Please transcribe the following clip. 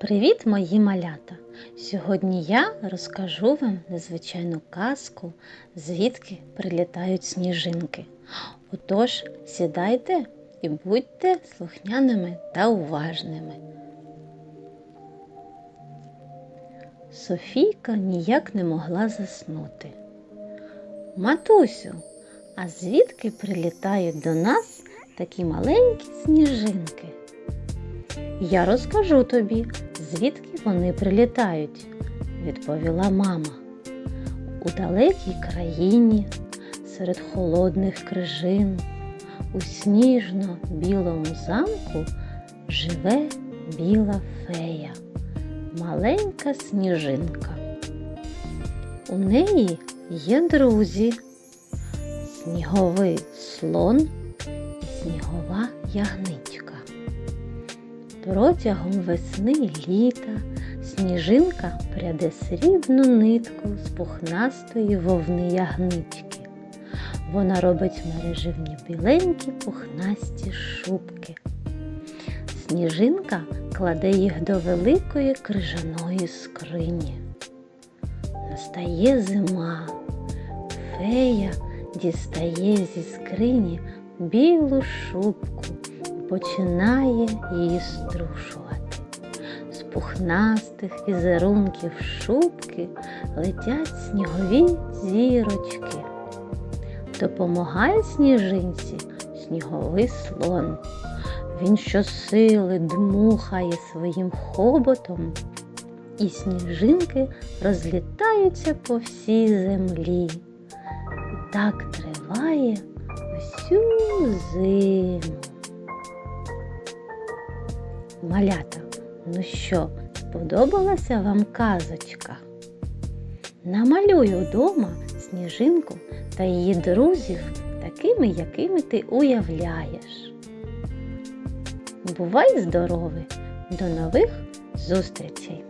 Привіт, мої малята! Сьогодні я розкажу вам незвичайну казку, звідки прилітають сніжинки. Отож, сідайте і будьте слухняними та уважними. Софійка ніяк не могла заснути. Матусю, а звідки прилітають до нас такі маленькі сніжинки? Я розкажу тобі, звідки вони прилітають, відповіла мама. У далекій країні, серед холодних крижин, у сніжно-білому замку живе біла фея, маленька сніжинка. У неї є друзі, сніговий слон і снігова ягничка. Протягом весни літа сніжинка пряде срібну нитку з пухнастої вовни ягнички. Вона робить мереживні біленькі пухнасті шубки. Сніжинка кладе їх до великої крижаної скрині. Настає зима. Фея дістає зі скрині білу шубку починає її струшувати. З пухнастих візерунків шубки летять снігові зірочки. Допомагає сніжинці сніговий слон. Він щосили дмухає своїм хоботом, і сніжинки розлітаються по всій землі. І так триває всю зиму. Малята, ну що, сподобалася вам казочка? Намалюй удома сніжинку та її друзів такими, якими ти уявляєш. Бувай здоровий! До нових зустрічей!